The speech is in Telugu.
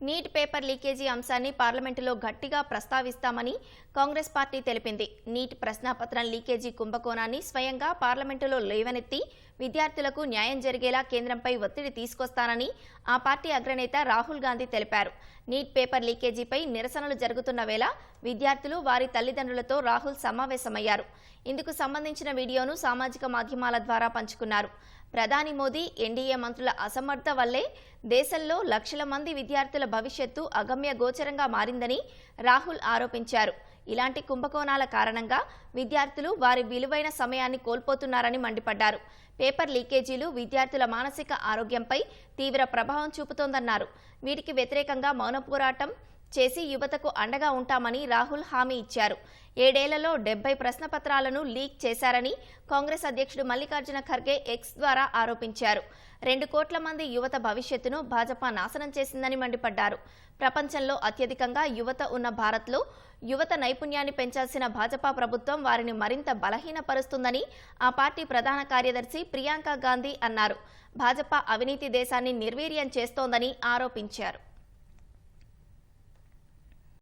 నీట్ పేపర్ లీకేజీ అంశాన్ని పార్లమెంటులో గట్టిగా ప్రస్తావిస్తామని కాంగ్రెస్ పార్టీ తెలిపింది. నీట్ ప్రశ్నాపత్రం లీకేజీ కుంభకోణాన్ని స్వయంగా పార్లమెంటులో లేవనెత్తి విద్యార్థులకు న్యాయం జరిగేలా కేంద్రంపై ఒత్తిడి తీసుకొస్తానని ఆ పార్టీ అగ్రనేత రాహుల్ గాంధీ తెలిపారు. నీట్ పేపర్ లీకేజీపై నిరసనలు జరుగుతున్న వేళ విద్యార్థులు వారి తల్లిదండ్రులతో రాహుల్ సమావేశమయ్యారు. ఇందుకు సంబంధించిన వీడియోను సామాజిక మాధ్యమాల ద్వారా పంచుకున్నారు. ప్రధాని మోదీ ఎన్డీఏ మంత్రుల అసమర్థత వల్లే దేశంలో లక్షల మంది విద్యార్థుల భవిష్యత్తు అగమ్య గోచరంగా మారిందని రాహుల్ ఆరోపించారు. ఇలాంటి కుంభకోణాల కారణంగా విద్యార్థులు వారి విలువైన సమయాన్ని కోల్పోతున్నారని మండిపడ్డారు. పేపర్ లీకేజీలు విద్యార్థుల మానసిక ఆరోగ్యంపై తీవ్ర ప్రభావం చూపుతోందన్నారు. వీటికి వ్యతిరేకంగా మౌన పోరాటం చేసి యువతకు అండగా ఉంటామని రాహుల్ హామీ ఇచ్చారు. ఏడేళ్ళలో డెబ్బై ప్రశ్నపత్రాలను లీక్ చేశారని కాంగ్రెస్ అధ్యక్షుడు మల్లికార్జున ఖర్గే ఎక్స్ ద్వారా ఆరోపించారు. రెండు కోట్ల మంది యువత భవిష్యత్తును భాజపా నాశనం చేసిందని మండిపడ్డారు. ప్రపంచంలో అత్యధికంగా యువత ఉన్న భారత్లో యువత నైపుణ్యాన్ని పెంచాల్సిన భాజపా ప్రభుత్వం వారిని మరింత బలహీనపరుస్తుందని ఆ పార్టీ ప్రధాన కార్యదర్శి ప్రియాంక గాంధీ అన్నారు. భాజపా అవినీతి దేశాన్ని నిర్వీర్యం చేస్తోందని ఆరోపించారు.